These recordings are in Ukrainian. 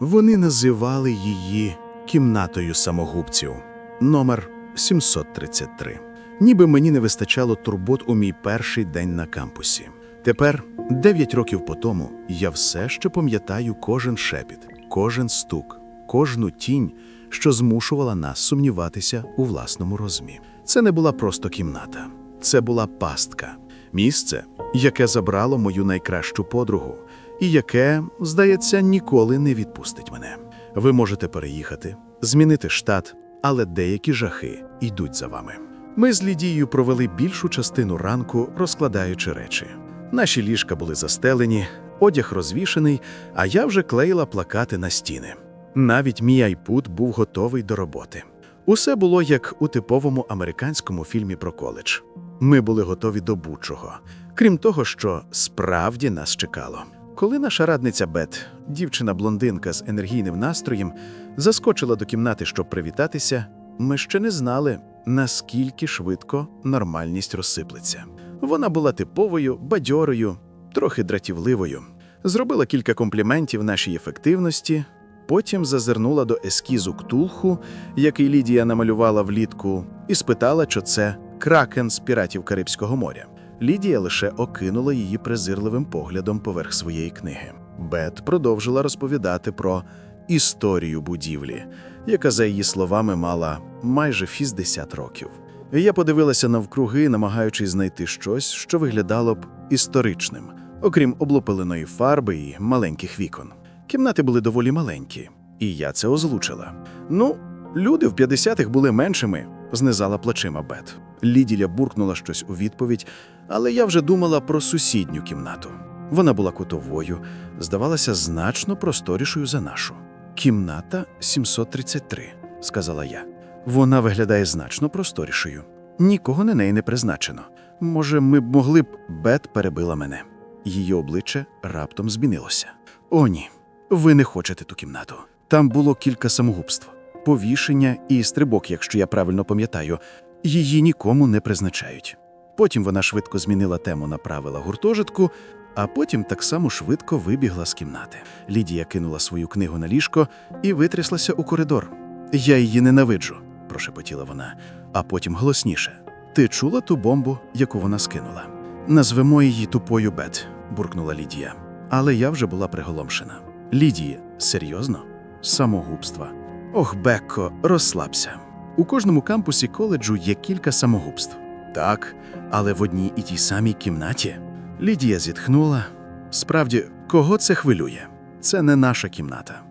Вони називали її кімнатою самогубців, номер 733. Ніби мені не вистачало турбот у мій перший день на кампусі. Тепер, дев'ять років по тому, я все ще пам'ятаю кожен шепіт, кожен стук, кожну тінь, що змушувала нас сумніватися у власному розумі. Це не була просто кімната, це була пастка, місце, яке забрало мою найкращу подругу, і яке, здається, ніколи не відпустить мене. Ви можете переїхати, змінити штат, але деякі жахи йдуть за вами. Ми з Лідією провели більшу частину ранку, розкладаючи речі. Наші ліжка були застелені, одяг розвішений, а я вже клеїла плакати на стіни. Навіть мій айпут був готовий до роботи. Усе було як у типовому американському фільмі про коледж. Ми були готові до будь-чого, крім того, що справді нас чекало. Коли наша радниця Бет, дівчина-блондинка з енергійним настроєм, заскочила до кімнати, щоб привітатися, ми ще не знали, наскільки швидко нормальність розсиплеться. Вона була типовою, бадьорою, трохи дратівливою. Зробила кілька компліментів нашій ефективності, потім зазирнула до ескізу ктулху, який Лідія намалювала влітку, і спитала, що це кракен з піратів Карибського моря. Лідія лише окинула її презирливим поглядом поверх своєї книги. Бет продовжила розповідати про історію будівлі, яка, за її словами, мала майже 60 років. Я подивилася навкруги, намагаючись знайти щось, що виглядало б історичним, окрім облупеленої фарби і маленьких вікон. Кімнати були доволі маленькі, і я це озвучила. Ну, люди в 50-х були меншими, знизала плечима Бет. Ліділя буркнула щось у відповідь, але я вже думала про сусідню кімнату. Вона була кутовою, здавалася значно просторішою за нашу. Кімната 733, сказала я. Вона виглядає значно просторішою. Нікого на неї не призначено. Може, ми б могли б. Бет перебила мене. Її обличчя раптом змінилося. О, ні, ви не хочете ту кімнату. Там було кілька самогубств, повішення і стрибок, якщо я правильно пам'ятаю. Її нікому не призначають. Потім вона швидко змінила тему на правила гуртожитку, а потім так само швидко вибігла з кімнати. Лідія кинула свою книгу на ліжко і витряслася у коридор. Я її ненавиджу, прошепотіла вона, а потім голосніше. Ти чула ту бомбу, яку вона скинула? Назвемо її тупою Бет, буркнула Лідія. Але я вже була приголомшена. Лідії, серйозно? Самогубства. Ох, Бекко, розслабся. У кожному кампусі коледжу є кілька самогубств. Так, але в одній і тій самій кімнаті. Лідія зітхнула. Справді, кого це хвилює? Це не наша кімната.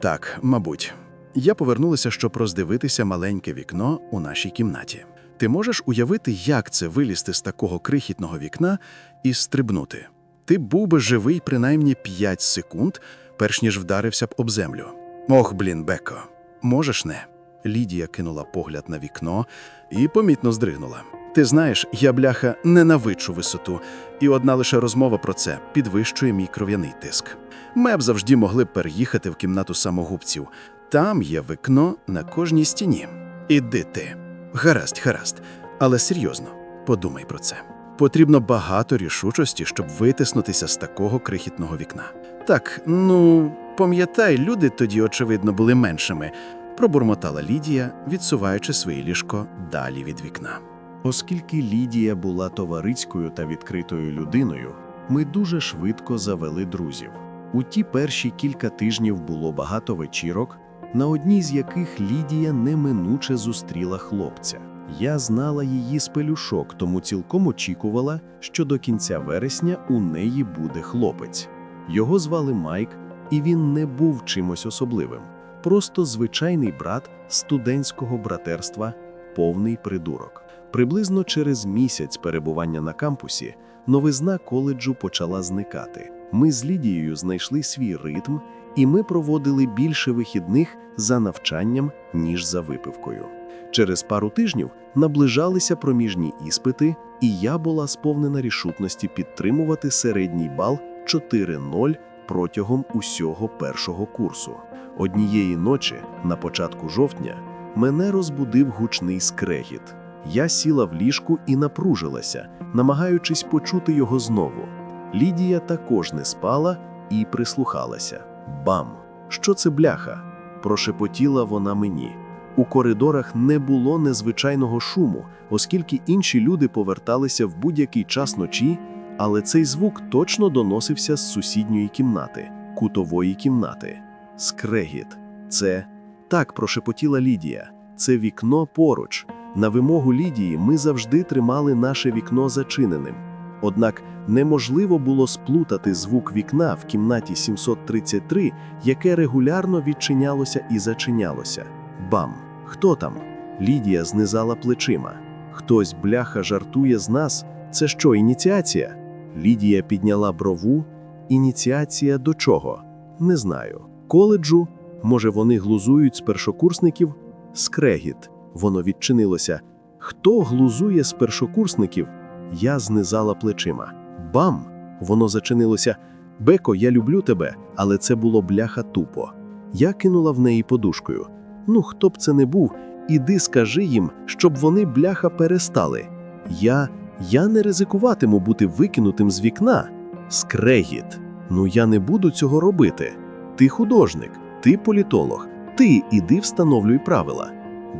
Так, мабуть. Я повернулася, щоб роздивитися маленьке вікно у нашій кімнаті. Ти можеш уявити, як це вилізти з такого крихітного вікна і стрибнути? Ти був би живий принаймні 5 секунд, перш ніж вдарився б об землю. Ох, блін, Беко, можеш не? Лідія кинула погляд на вікно і помітно здригнула. Ти знаєш, я бляха ненавиджу висоту, і одна лише розмова про це підвищує мій кров'яний тиск. Ми б завжди могли переїхати в кімнату самогубців. Там є вікно на кожній стіні. Іди ти. Гаразд, гаразд. Але серйозно, подумай про це. Потрібно багато рішучості, щоб витиснутися з такого крихітного вікна. Так, ну пам'ятай, люди тоді, очевидно, були меншими, пробурмотала Лідія, відсуваючи своє ліжко далі від вікна. Оскільки Лідія була товарицькою та відкритою людиною, ми дуже швидко завели друзів. У ті перші кілька тижнів було багато вечірок, на одній з яких Лідія неминуче зустріла хлопця. Я знала її з пелюшок, тому цілком очікувала, що до кінця вересня у неї буде хлопець. Його звали Майк, і він не був чимось особливим. Просто звичайний брат студентського братерства, повний придурок. Приблизно через місяць перебування на кампусі новизна коледжу почала зникати. Ми з Лідією знайшли свій ритм, і ми проводили більше вихідних за навчанням, ніж за випивкою. Через пару тижнів наближалися проміжні іспити, і я була сповнена рішутності підтримувати середній бал 4-0 протягом усього першого курсу. Однієї ночі, на початку жовтня, мене розбудив гучний скрегіт. Я сіла в ліжку і напружилася, намагаючись почути його знову. Лідія також не спала і прислухалася. Бам! Що це бляха? Прошепотіла вона мені. У коридорах не було незвичайного шуму, оскільки інші люди поверталися в будь-який час ночі, але цей звук точно доносився з сусідньої кімнати, кутової кімнати. Скрегіт. Це так прошепотіла Лідія. Це вікно поруч. На вимогу Лідії ми завжди тримали наше вікно зачиненим. Однак неможливо було сплутати звук вікна в кімнаті 733, яке регулярно відчинялося і зачинялося. Бам! Хто там? Лідія знизала плечима. Хтось бляха жартує з нас. Це що, ініціація? Лідія підняла брову. Ініціація до чого? Не знаю. Коледжу? Може, вони глузують з першокурсників? Скрегіт. Воно відчинилося. Хто глузує з першокурсників? Я знизала плечима. Бам! Воно зачинилося. Беко, я люблю тебе, але це було бляха тупо. Я кинула в неї подушкою. Ну, хто б це не був, іди скажи їм, щоб вони бляха перестали. Я. Я не ризикуватиму бути викинутим з вікна. Скрегіт. Ну я не буду цього робити. Ти художник, ти політолог, ти іди встановлюй правила.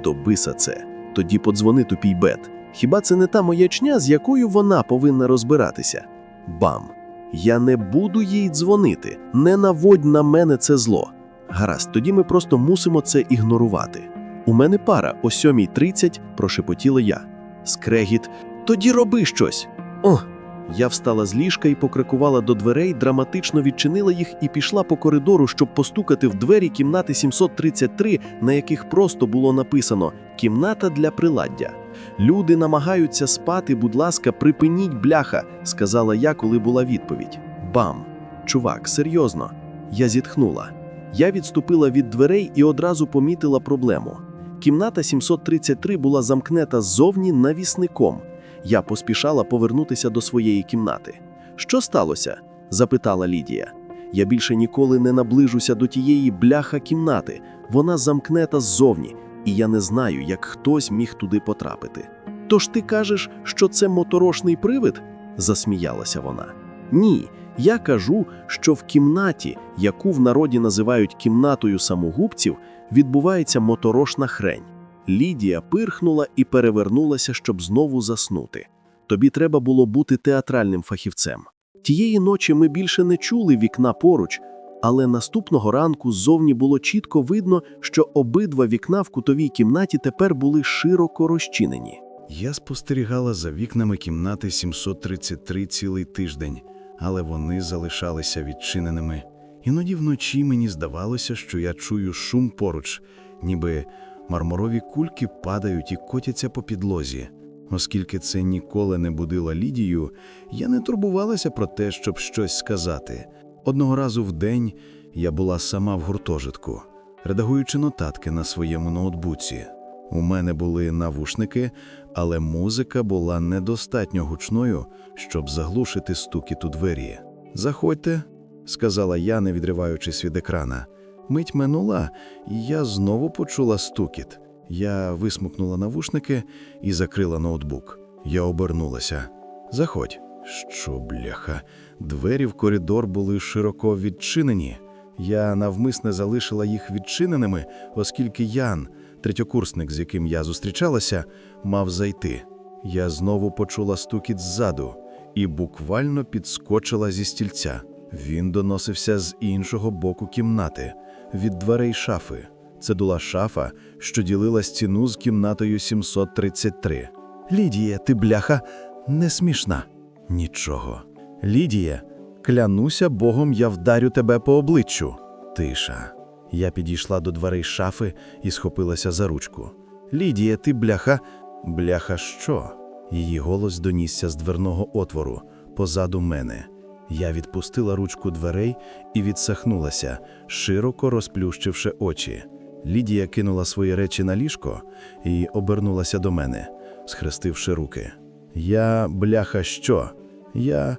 До биса це. Тоді подзвони тупій бет. Хіба це не та маячня, з якою вона повинна розбиратися? Бам! Я не буду їй дзвонити. Не наводь на мене це зло. Гаразд, тоді ми просто мусимо це ігнорувати. У мене пара о 7.30, прошепотіла я. Скрегіт, тоді роби щось. О! Я встала з ліжка і покрикувала до дверей, драматично відчинила їх і пішла по коридору, щоб постукати в двері кімнати 733, на яких просто було написано Кімната для приладдя. Люди намагаються спати, будь ласка, припиніть бляха, сказала я, коли була відповідь. Бам! Чувак, серйозно. Я зітхнула. Я відступила від дверей і одразу помітила проблему. Кімната 733 була замкнета ззовні навісником. Я поспішала повернутися до своєї кімнати. Що сталося? запитала Лідія. Я більше ніколи не наближуся до тієї бляха кімнати. Вона замкнета ззовні, і я не знаю, як хтось міг туди потрапити. Тож ти кажеш, що це моторошний привид? засміялася вона. Ні, я кажу, що в кімнаті, яку в народі називають кімнатою самогубців, відбувається моторошна хрень. Лідія пирхнула і перевернулася, щоб знову заснути. Тобі треба було бути театральним фахівцем. Тієї ночі ми більше не чули вікна поруч, але наступного ранку ззовні було чітко видно, що обидва вікна в кутовій кімнаті тепер були широко розчинені. Я спостерігала за вікнами кімнати 733 цілий тиждень, але вони залишалися відчиненими. Іноді вночі мені здавалося, що я чую шум поруч, ніби мармурові кульки падають і котяться по підлозі. Оскільки це ніколи не будило Лідію, я не турбувалася про те, щоб щось сказати. Одного разу в день я була сама в гуртожитку, редагуючи нотатки на своєму ноутбуці. У мене були навушники, але музика була недостатньо гучною, щоб заглушити стукіт у двері. Заходьте, сказала я, не відриваючись від екрана. Мить минула, і я знову почула стукіт. Я висмукнула навушники і закрила ноутбук. Я обернулася. Заходь. Що, бляха, двері в коридор були широко відчинені. Я навмисне залишила їх відчиненими, оскільки Ян, третьокурсник, з яким я зустрічалася, мав зайти. Я знову почула стукіт ззаду і буквально підскочила зі стільця. Він доносився з іншого боку кімнати, від дверей шафи. Це була шафа, що ділила стіну з кімнатою 733. Лідія, ти бляха, не смішна. Нічого. Лідія, клянуся Богом, я вдарю тебе по обличчю. Тиша. Я підійшла до дверей шафи і схопилася за ручку. Лідія, ти бляха. Бляха, що? Її голос донісся з дверного отвору позаду мене. Я відпустила ручку дверей і відсахнулася, широко розплющивши очі. Лідія кинула свої речі на ліжко і обернулася до мене, схрестивши руки. Я, бляха, що? Я.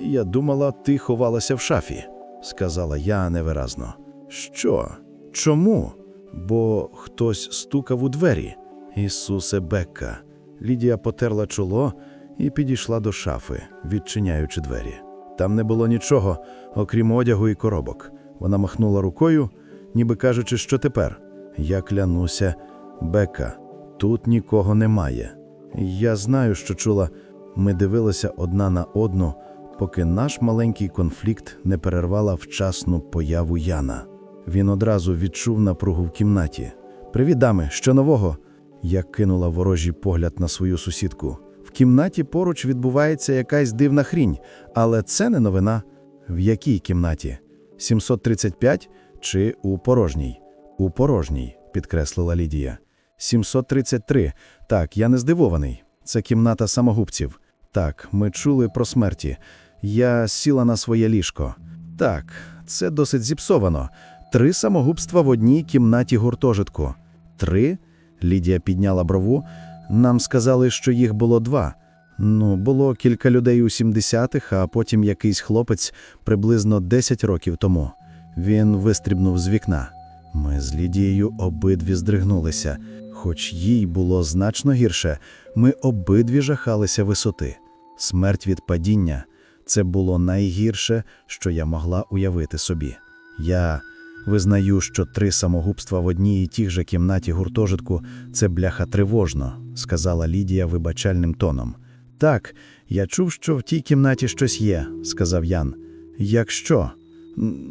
я думала, ти ховалася в шафі, сказала я невиразно. Що? Чому? Бо хтось стукав у двері. Ісусе Бекка. Лідія потерла чоло і підійшла до шафи, відчиняючи двері. Там не було нічого, окрім одягу і коробок. Вона махнула рукою, ніби кажучи, що тепер. Я клянуся, Бека, тут нікого немає. Я знаю, що чула. Ми дивилися одна на одну, поки наш маленький конфлікт не перервала вчасну появу Яна. Він одразу відчув напругу в кімнаті. Привіт, дами, що нового? Я кинула ворожий погляд на свою сусідку. Кімнаті поруч відбувається якась дивна хрінь, але це не новина. В якій кімнаті? 735 чи у порожній? У порожній, підкреслила Лідія. 733. Так, я не здивований. Це кімната самогубців. Так, ми чули про смерті. Я сіла на своє ліжко. Так, це досить зіпсовано. Три самогубства в одній кімнаті гуртожитку. Три? Лідія підняла брову. Нам сказали, що їх було два. Ну, було кілька людей у 70-х, а потім якийсь хлопець приблизно 10 років тому. Він вистрібнув з вікна. Ми з Лідією обидві здригнулися. Хоч їй було значно гірше, ми обидві жахалися висоти. Смерть від падіння це було найгірше, що я могла уявити собі. Я визнаю, що три самогубства в одній і тій же кімнаті гуртожитку це бляха тривожно, сказала Лідія вибачальним тоном. Так, я чув, що в тій кімнаті щось є, сказав Ян. Якщо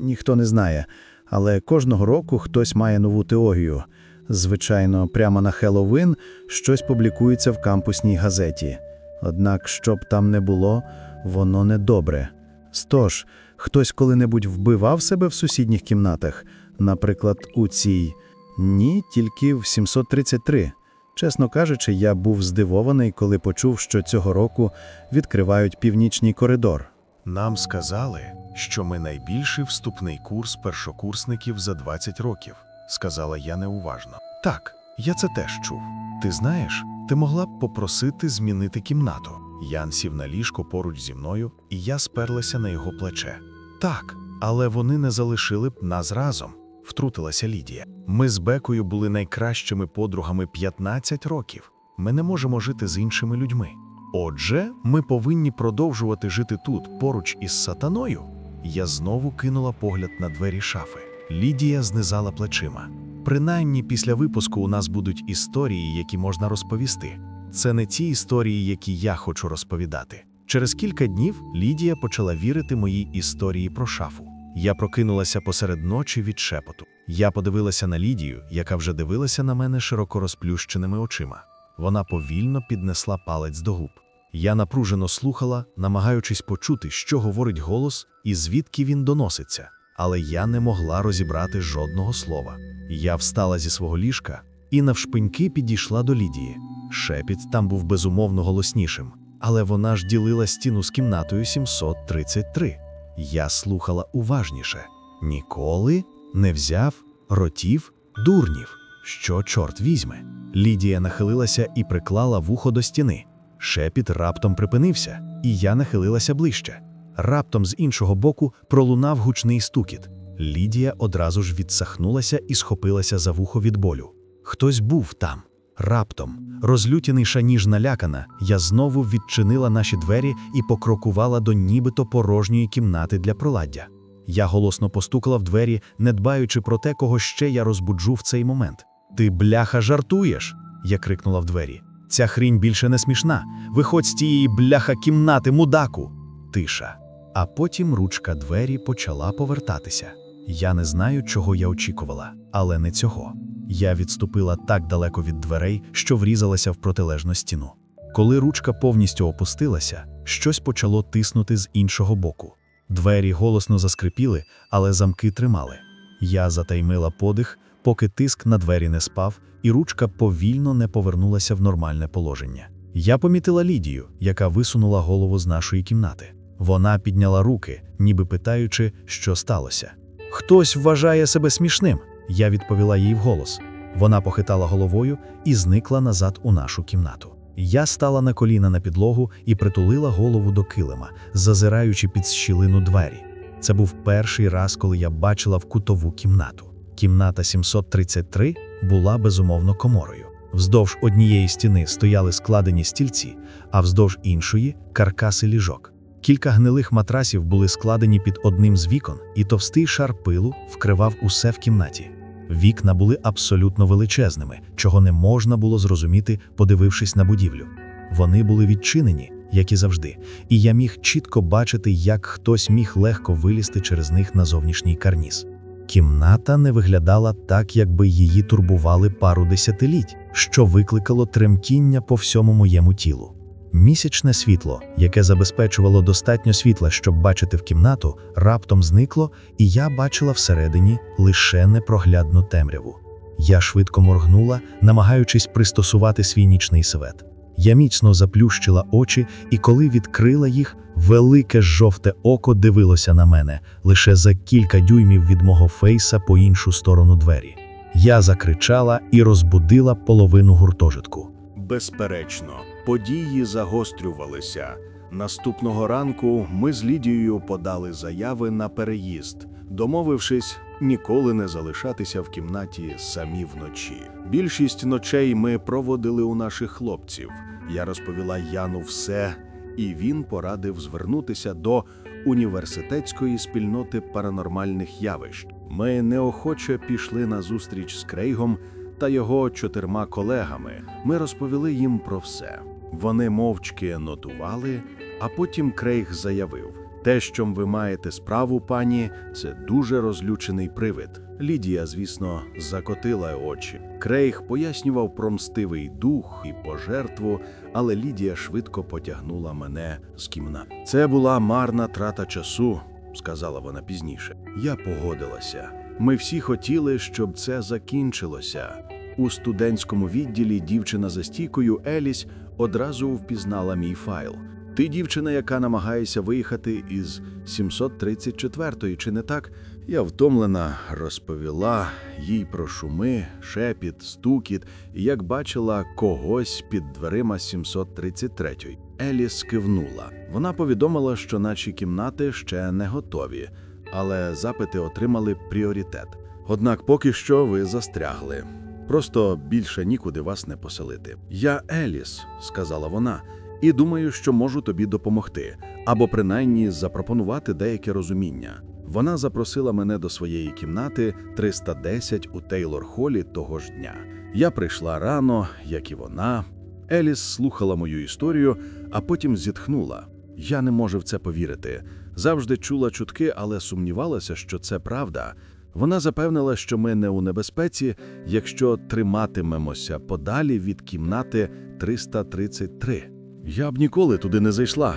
ніхто не знає, але кожного року хтось має нову теорію. Звичайно, прямо на Хеллоуін щось публікується в кампусній газеті. Однак, що б там не було, воно недобре. Стож, хтось коли-небудь вбивав себе в сусідніх кімнатах, наприклад, у цій. Ні, тільки в 733. Чесно кажучи, я був здивований, коли почув, що цього року відкривають північний коридор. Нам сказали, що ми найбільший вступний курс першокурсників за 20 років, сказала я неуважно. Так, я це теж чув. Ти знаєш, ти могла б попросити змінити кімнату. Ян сів на ліжко поруч зі мною, і я сперлася на його плече. Так, але вони не залишили б нас разом, втрутилася Лідія. Ми з Бекою були найкращими подругами 15 років. Ми не можемо жити з іншими людьми. Отже, ми повинні продовжувати жити тут, поруч із сатаною. Я знову кинула погляд на двері шафи. Лідія знизала плечима. Принаймні, після випуску у нас будуть історії, які можна розповісти. Це не ті історії, які я хочу розповідати. Через кілька днів Лідія почала вірити моїй історії про шафу. Я прокинулася посеред ночі від шепоту. Я подивилася на Лідію, яка вже дивилася на мене широко розплющеними очима. Вона повільно піднесла палець до губ. Я напружено слухала, намагаючись почути, що говорить голос і звідки він доноситься, але я не могла розібрати жодного слова. Я встала зі свого ліжка і навшпиньки підійшла до Лідії. Шепіт там був безумовно голоснішим, але вона ж ділила стіну з кімнатою 733. Я слухала уважніше. Ніколи не взяв ротів дурнів. Що чорт візьме? Лідія нахилилася і приклала вухо до стіни. Шепіт раптом припинився, і я нахилилася ближче. Раптом з іншого боку пролунав гучний стукіт. Лідія одразу ж відсахнулася і схопилася за вухо від болю. Хтось був там. Раптом, розлютяніша ніж налякана, я знову відчинила наші двері і покрокувала до нібито порожньої кімнати для проладдя. Я голосно постукала в двері, не дбаючи про те, кого ще я розбуджу в цей момент. Ти, бляха, жартуєш? Я крикнула в двері. Ця хрінь більше не смішна. Виходь з тієї бляха кімнати, мудаку. Тиша. А потім ручка двері почала повертатися. Я не знаю, чого я очікувала, але не цього. Я відступила так далеко від дверей, що врізалася в протилежну стіну. Коли ручка повністю опустилася, щось почало тиснути з іншого боку. Двері голосно заскрипіли, але замки тримали. Я затаймила подих, поки тиск на двері не спав, і ручка повільно не повернулася в нормальне положення. Я помітила Лідію, яка висунула голову з нашої кімнати. Вона підняла руки, ніби питаючи, що сталося. Хтось вважає себе смішним, я відповіла їй вголос. Вона похитала головою і зникла назад у нашу кімнату. Я стала на коліна на підлогу і притулила голову до килима, зазираючи під щілину двері. Це був перший раз, коли я бачила в кутову кімнату. Кімната 733 була безумовно коморою. Вздовж однієї стіни стояли складені стільці, а вздовж іншої каркаси ліжок. Кілька гнилих матрасів були складені під одним з вікон, і товстий шар пилу вкривав усе в кімнаті. Вікна були абсолютно величезними, чого не можна було зрозуміти, подивившись на будівлю. Вони були відчинені, як і завжди, і я міг чітко бачити, як хтось міг легко вилізти через них на зовнішній карніз. Кімната не виглядала так, якби її турбували пару десятиліть, що викликало тремтіння по всьому моєму тілу. Місячне світло, яке забезпечувало достатньо світла, щоб бачити в кімнату, раптом зникло, і я бачила всередині лише непроглядну темряву. Я швидко моргнула, намагаючись пристосувати свій нічний свет. Я міцно заплющила очі, і коли відкрила їх, велике жовте око дивилося на мене лише за кілька дюймів від мого фейса по іншу сторону двері. Я закричала і розбудила половину гуртожитку. Безперечно, події загострювалися. Наступного ранку ми з Лідією подали заяви на переїзд, домовившись ніколи не залишатися в кімнаті самі вночі. Більшість ночей ми проводили у наших хлопців. Я розповіла Яну все, і він порадив звернутися до університетської спільноти паранормальних явищ. Ми неохоче пішли на зустріч з Крейгом та його чотирма колегами. Ми розповіли їм про все. Вони мовчки нотували, а потім Крейг заявив: те, чим ви маєте справу, пані, це дуже розлючений привид. Лідія, звісно, закотила очі. Крейг пояснював про мстивий дух і пожертву, але Лідія швидко потягнула мене з кімнати. Це була марна трата часу, сказала вона пізніше. Я погодилася. Ми всі хотіли, щоб це закінчилося. У студентському відділі дівчина за стійкою Еліс одразу впізнала мій файл. Ти дівчина, яка намагається виїхати із 734-ї, чи не так? Я втомлена розповіла їй про шуми, шепіт, стукіт, і як бачила когось під дверима 733-ї. Еліс кивнула. Вона повідомила, що наші кімнати ще не готові, але запити отримали пріоритет. Однак поки що ви застрягли. Просто більше нікуди вас не поселити. Я Еліс, сказала вона, і думаю, що можу тобі допомогти, або принаймні запропонувати деяке розуміння. Вона запросила мене до своєї кімнати 310 у Тейлор Холі того ж дня. Я прийшла рано, як і вона. Еліс слухала мою історію, а потім зітхнула. Я не можу в це повірити. Завжди чула чутки, але сумнівалася, що це правда. Вона запевнила, що ми не у небезпеці, якщо триматимемося подалі від кімнати 333. Я б ніколи туди не зайшла,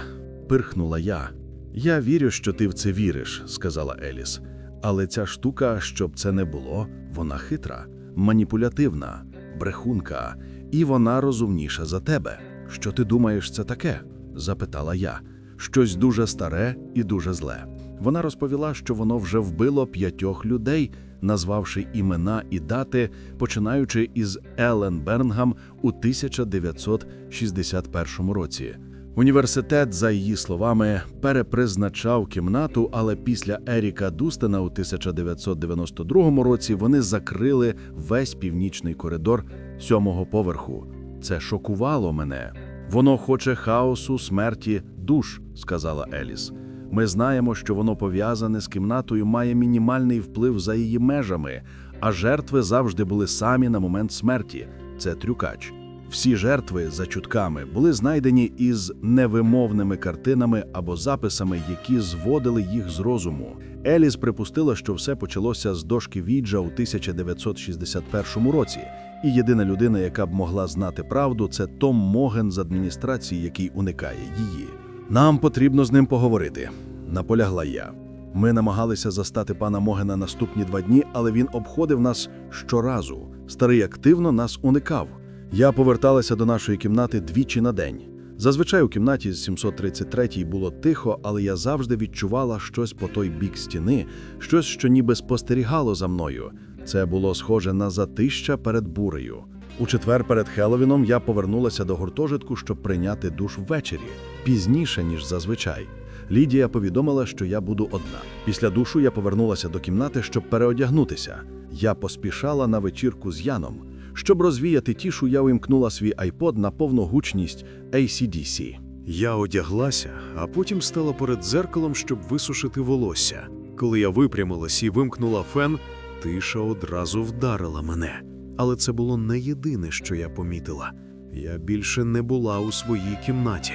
пирхнула я. Я вірю, що ти в це віриш, сказала Еліс. Але ця штука, щоб це не було, вона хитра, маніпулятивна, брехунка, і вона розумніша за тебе. Що ти думаєш, це таке? запитала я. Щось дуже старе і дуже зле. Вона розповіла, що воно вже вбило п'ятьох людей, назвавши імена і дати, починаючи із Елен Бернгам у 1961 році. Університет, за її словами, перепризначав кімнату, але після Еріка Дустена у 1992 році вони закрили весь північний коридор сьомого поверху. Це шокувало мене. Воно хоче хаосу, смерті, душ, сказала Еліс. Ми знаємо, що воно пов'язане з кімнатою, має мінімальний вплив за її межами, а жертви завжди були самі на момент смерті. Це трюкач. Всі жертви за чутками були знайдені із невимовними картинами або записами, які зводили їх з розуму. Еліс припустила, що все почалося з дошки Віджа у 1961 році, і єдина людина, яка б могла знати правду, це Том Моген з адміністрації, який уникає її. Нам потрібно з ним поговорити, наполягла я. Ми намагалися застати пана Могена наступні два дні, але він обходив нас щоразу. Старий активно нас уникав. Я поверталася до нашої кімнати двічі на день. Зазвичай у кімнаті з 733 було тихо, але я завжди відчувала щось по той бік стіни, щось, що ніби спостерігало за мною. Це було схоже на затища перед бурею. У четвер перед Хелловіном я повернулася до гуртожитку, щоб прийняти душ ввечері, пізніше, ніж зазвичай. Лідія повідомила, що я буду одна. Після душу я повернулася до кімнати, щоб переодягнутися. Я поспішала на вечірку з Яном. Щоб розвіяти тішу, я увімкнула свій айпод на повну гучність ACDC. Я одяглася, а потім стала перед дзеркалом, щоб висушити волосся. Коли я випрямилась і вимкнула фен, тиша одразу вдарила мене. Але це було не єдине, що я помітила. Я більше не була у своїй кімнаті.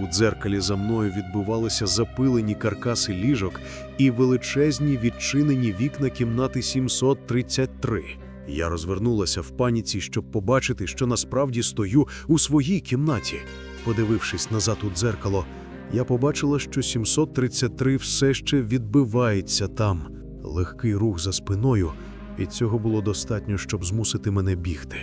У дзеркалі за мною відбивалися запилені каркаси ліжок і величезні відчинені вікна кімнати 733. Я розвернулася в паніці, щоб побачити, що насправді стою у своїй кімнаті. Подивившись назад у дзеркало, я побачила, що 733 все ще відбивається там. Легкий рух за спиною, і цього було достатньо, щоб змусити мене бігти.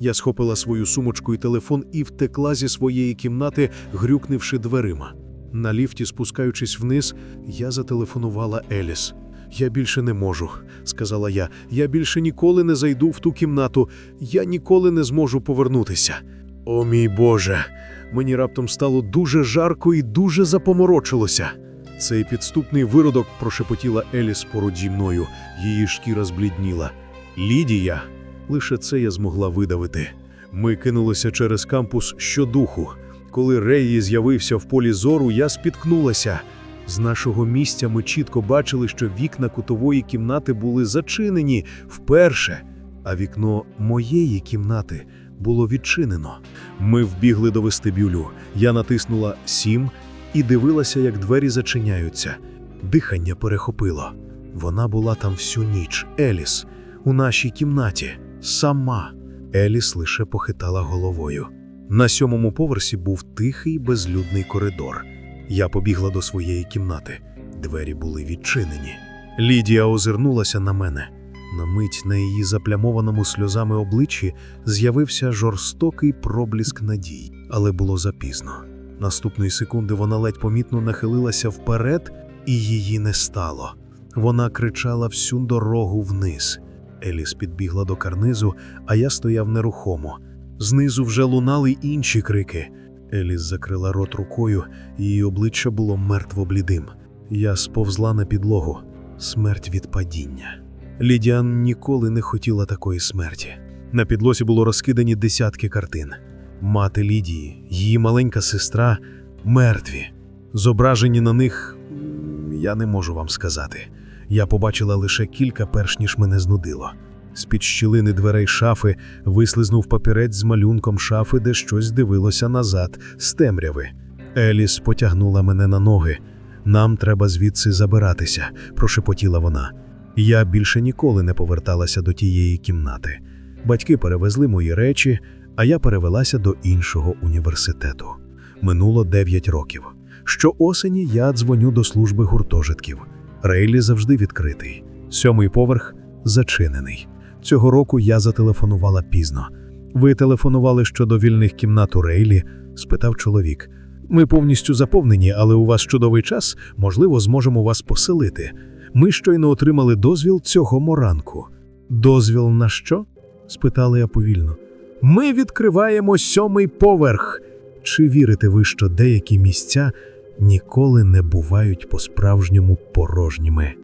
Я схопила свою сумочку і телефон і втекла зі своєї кімнати, грюкнувши дверима. На ліфті, спускаючись вниз, я зателефонувала Еліс. Я більше не можу, сказала я. Я більше ніколи не зайду в ту кімнату. Я ніколи не зможу повернутися. О мій Боже! Мені раптом стало дуже жарко і дуже запоморочилося. Цей підступний виродок прошепотіла Еліс поруч зі мною. Її шкіра зблідніла. Лідія, лише це я змогла видавити. Ми кинулися через кампус щодуху. Коли Реї з'явився в полі зору, я спіткнулася. З нашого місця ми чітко бачили, що вікна кутової кімнати були зачинені вперше, а вікно моєї кімнати було відчинено. Ми вбігли до вестибюлю. Я натиснула сім і дивилася, як двері зачиняються. Дихання перехопило. Вона була там всю ніч. Еліс у нашій кімнаті. Сама. Еліс лише похитала головою. На сьомому поверсі був тихий безлюдний коридор. Я побігла до своєї кімнати. Двері були відчинені. Лідія озирнулася на мене. На мить на її заплямованому сльозами обличчі з'явився жорстокий пробліск надій, але було запізно. Наступної секунди вона ледь помітно нахилилася вперед, і її не стало. Вона кричала всю дорогу вниз. Еліс підбігла до карнизу, а я стояв нерухомо. Знизу вже лунали інші крики. Еліс закрила рот рукою, її обличчя було мертво блідим. Я сповзла на підлогу. Смерть від падіння. Лідіан ніколи не хотіла такої смерті. На підлозі було розкидані десятки картин. Мати Лідії, її маленька сестра мертві. Зображені на них я не можу вам сказати. Я побачила лише кілька, перш ніж мене знудило. З-під щілини дверей шафи вислизнув папірець з малюнком шафи, де щось дивилося назад, з темряви. Еліс потягнула мене на ноги. Нам треба звідси забиратися, прошепотіла вона. Я більше ніколи не поверталася до тієї кімнати. Батьки перевезли мої речі, а я перевелася до іншого університету. Минуло 9 років. Щоосені я дзвоню до служби гуртожитків. Рейлі завжди відкритий. Сьомий поверх зачинений. Цього року я зателефонувала пізно. Ви телефонували щодо вільних кімнат у Рейлі? спитав чоловік. Ми повністю заповнені, але у вас чудовий час, можливо, зможемо вас поселити. Ми щойно отримали дозвіл цього ранку. Дозвіл на що? спитала я повільно. Ми відкриваємо сьомий поверх. Чи вірите ви, що деякі місця ніколи не бувають по-справжньому порожніми?